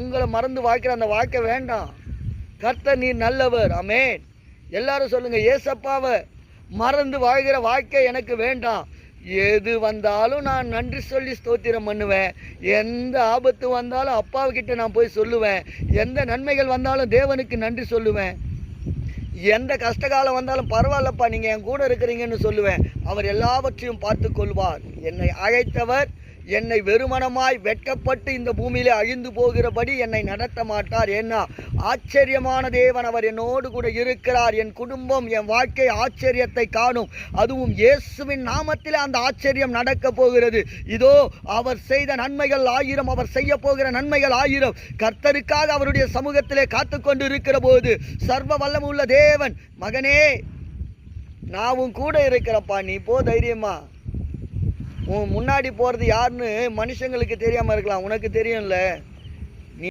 உங்களை மறந்து வாய்க்கிற அந்த வாய்க்க வேண்டாம். கர்த்த நீர் நல்லவர். அமேன் எல்லாரும் சொல்லுங்க ஏசப்பாவை மறந்து வாழ்கிற வாழ்க்கை எனக்கு வேண்டாம். எது வந்தாலும் நான் நன்றி சொல்லி ஸ்தோத்திரம் பண்ணுவேன். எந்த ஆபத்து வந்தாலும் அப்பாவுக்கிட்ட நான் போய் சொல்லுவேன். எந்த நன்மைகள் வந்தாலும் தேவனுக்கு நன்றி சொல்லுவேன். எந்த கஷ்டகாலம் வந்தாலும் பரவாயில்லப்பா நீங்கள் என் கூட இருக்கிறீங்கன்னு சொல்லுவேன். அவர் எல்லாவற்றையும் பார்த்து கொள்வார் என்னை அழைத்தவர் என்னை வெறுமனமாய் வெட்கப்பட்டு இந்த பூமியிலே அழிந்து போகிறபடி என்னை நடத்த மாட்டார். ஏன்னா ஆச்சரியமான தேவன் அவர் என்னோடு கூட இருக்கிறார். என் குடும்பம் என் வாழ்க்கை ஆச்சரியத்தை காணும். அதுவும் இயேசுவின் நாமத்தில் அந்த ஆச்சரியம் நடக்க போகிறது. இதோ அவர் செய்த நன்மைகள் ஆயிரம் அவர் செய்ய போகிற நன்மைகள் ஆயிரம். கர்த்தருக்காக அவருடைய சமூகத்திலே காத்து கொண்டு இருக்கிற போது சர்வ வல்லமுள்ள தேவன் மகனே நான் கூட இருக்கிறப்பா நீ போ தைரியமா. முன்னாடி போகிறது யாருன்னு மனுஷங்களுக்கு தெரியாமல் இருக்கலாம். உனக்கு தெரியும்ல.